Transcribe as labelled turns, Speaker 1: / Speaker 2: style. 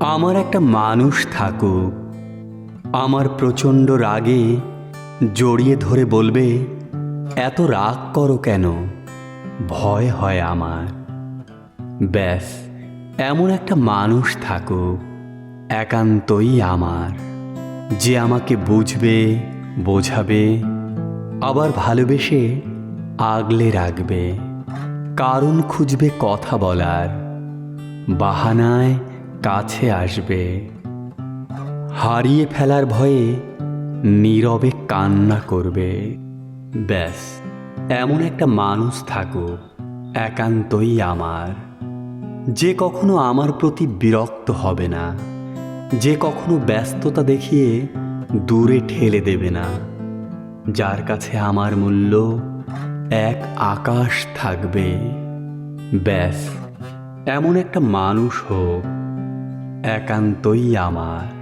Speaker 1: আমার একটা মানুষ থাকুক। আমার প্রচণ্ড রাগে জড়িয়ে ধরে বলবে, এত রাগ করো কেন? ভয় হয় আমার। ব্যাস, এমন একটা মানুষ থাকুক, একান্তই আমার। যে আমাকে বুঝবে, বোঝাবে, আবার ভালোবেসে আগলে রাখবে। কারণ খুঁজবে কথা বলার। বাহানায় কাছে আসবে। হারিয়ে ফেলার ভয়ে নীরবে কান্না করবে। ব্যাস, এমন একটা মানুষ থাকুক, একান্তই আমার। যে কখনো আমার প্রতি বিরক্ত হবে না। যে কখনো ব্যস্ততা দেখিয়ে দূরে ঠেলে দেবে না। যার কাছে আমার মূল্য এক আকাশ থাকবে। ব্যাস, এমন একটা মানুষ হোক একান্তই আমার।